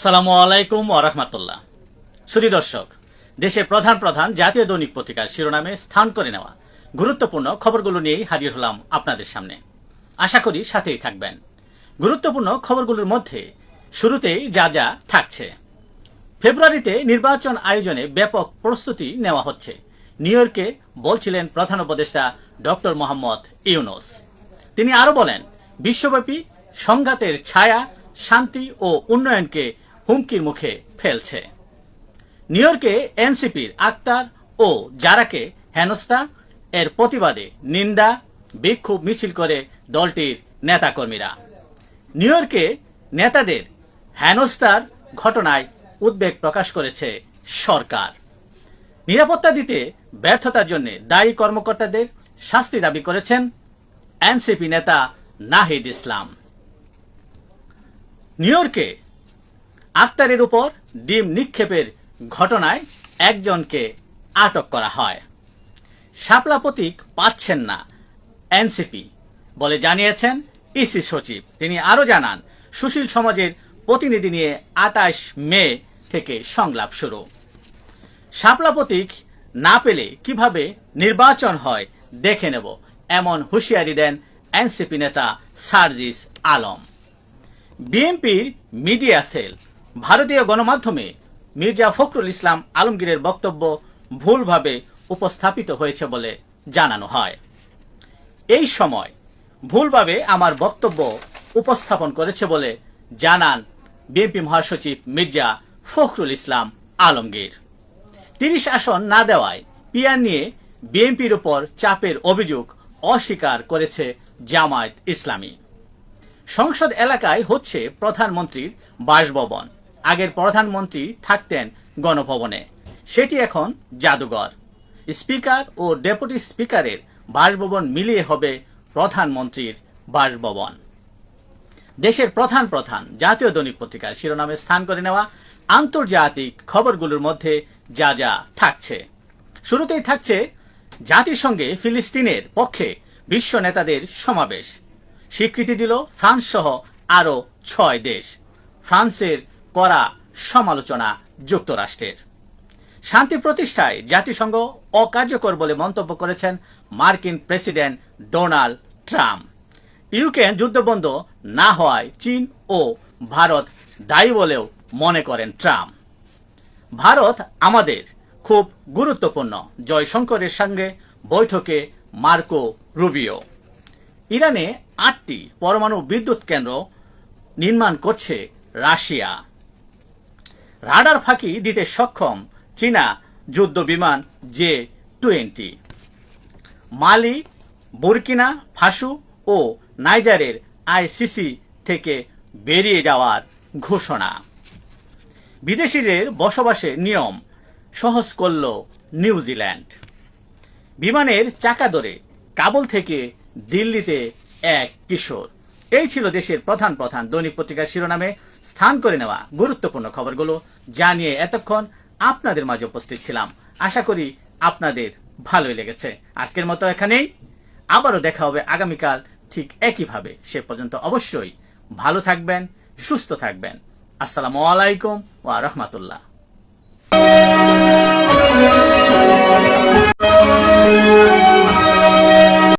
আসসালামু আলাইকুম ওরহমতুল্লাহ সুধী দর্শক, দেশের প্রধান প্রধান জাতীয় দৈনিক পত্রিকার শিরোনামে স্থান করে নেওয়া গুরুত্বপূর্ণ খবরগুলো নিয়েই হাজির হলাম আপনাদের সামনে। আশা করি সাথেই থাকবেন। গুরুত্বপূর্ণ খবরগুলোর মধ্যে শুরুতেই যা যা থাকছে। ফেব্রুয়ারিতে নির্বাচন আয়োজনে ব্যাপক প্রস্তুতি নেওয়া হচ্ছে। নিউ ইয়র্কে বলছিলেন প্রধান উপদেষ্টা ডক্টর মোহাম্মদ ইউনুস। তিনি আরও বলেন, বিশ্বব্যাপী সংঘাতের ছায়া, শান্তি ও উন্নয়নকে হুমকির মুখে ফেলছে। নিউ ইয়র্কে এনসিপির আক্তার ও জারাকে হেনস্থা, এর প্রতিবাদে নিন্দা, বিক্ষোভ মিছিল করে দলটির নেতাকর্মীরা। নিউ ইয়র্কে নেতাদের হেনস্থার ঘটনায় উদ্বেগ প্রকাশ করেছে সরকার। নিরাপত্তা দিতে ব্যর্থতার জন্য দায়ী কর্মকর্তাদের শাস্তি দাবি করেছেন এনসিপি নেতা নাহিদ ইসলাম। নিউ ইয়র্কে আক্তারের উপর ডিম নিক্ষেপের ঘটনায় একজনকে আটক করা হয়। শাপলা প্রতীক পাচ্ছেন না, এনসিপি বলে জানিয়েছেন ইসি সচিব। তিনি আরও জানান, সুশীল সমাজের প্রতিনিধি নিয়ে আটাশ মে থেকে সংলাপ শুরু। শাপলা প্রতীক না পেলে কীভাবে নির্বাচন হয় দেখে নেব, এমন হুঁশিয়ারি দেন এনসিপি নেতা সার্জিস আলম। বিএনপির মিডিয়া সেল ভারতীয় গণমাধ্যমে মির্জা ফখরুল ইসলাম আলমগীরের বক্তব্য ভুলভাবে উপস্থাপিত হয়েছে বলে জানানো হয়। এই সময় ভুলভাবে আমার বক্তব্য উপস্থাপন করেছে বলে জানান বিএনপি মহাসচিব মির্জা ফখরুল ইসলাম আলমগীর। তিরিশ আসন না দেওয়ায় পিয়ার নিয়ে বিএনপির উপর চাপের অভিযোগ অস্বীকার করেছে জামায়াত ইসলামী। সংসদ এলাকায় হচ্ছে প্রধানমন্ত্রীর বাসভবন। আগের প্রধানমন্ত্রী থাকতেন গণভবনে। সেটি এখন জাদুঘর। স্পিকার ও ডেপুটি স্পিকারের বাসভবন মিলিয়ে হবে প্রধানমন্ত্রীর বাসভবন। দেশের প্রধান প্রধান জাতীয় দৈনিক পত্রিকার শিরোনামে স্থান করে নেওয়া আন্তর্জাতিক খবরগুলোর মধ্যে যা যা থাকছে। শুরুতেই থাকছে জাতিসংঘে ফিলিস্তিনের পক্ষে বিশ্ব নেতাদের সমাবেশ। স্বীকৃতি দিল ফ্রান্স সহ আরও ছয় দেশ। ফ্রান্সের করা সমালোচনা যুক্তরাষ্ট্রের। শান্তি প্রতিষ্ঠায় জাতিসংঘ অকার্যকর বলে মন্তব্য করেছেন মার্কিন প্রেসিডেন্ট ডোনাল্ড ট্রাম্প। ইউক্রেন যুদ্ধবন্ধ না হওয়ায় চীন ও ভারত দায়ী বলেও মনে করেন ট্রাম্প। ভারত আমাদের খুব গুরুত্বপূর্ণ। জয়শঙ্করের সঙ্গে বৈঠকে মার্কো রুবিও। ইরানে আটটি পরমাণু বিদ্যুৎ কেন্দ্র নির্মাণ করছে রাশিয়া। রাডার ফাঁকি দিতে সক্ষম চীনা যুদ্ধ বিমান J twenty. Mali, Burkina, Faso ও নাইজারের আইসিসি থেকে বেরিয়ে যাওয়ার ঘোষণা। বিদেশিদের বসবাসের নিয়ম সহজ করল নিউজিল্যান্ড। বিমানের চাকা ধরে কাবুল থেকে দিল্লিতে এক কিশোর। এই ছিল দেশের প্রধান প্রধান দৈনিক পত্রিকার শিরোনামে স্থান করে নেওয়া গুরুত্বপূর্ণ খবরগুলো জানিয়ে এতক্ষণ আপনাদের মাঝে উপস্থিত ছিলাম। আশা করি আপনাদের ভালোই লেগেছে। আজকের মতো এখানেই। আবারও দেখা হবে আগামীকাল ঠিক একইভাবে। সে পর্যন্ত অবশ্যই ভালো থাকবেন, সুস্থ থাকবেন। আসসালামু আলাইকুম ওয়া রাহমাতুল্লাহ।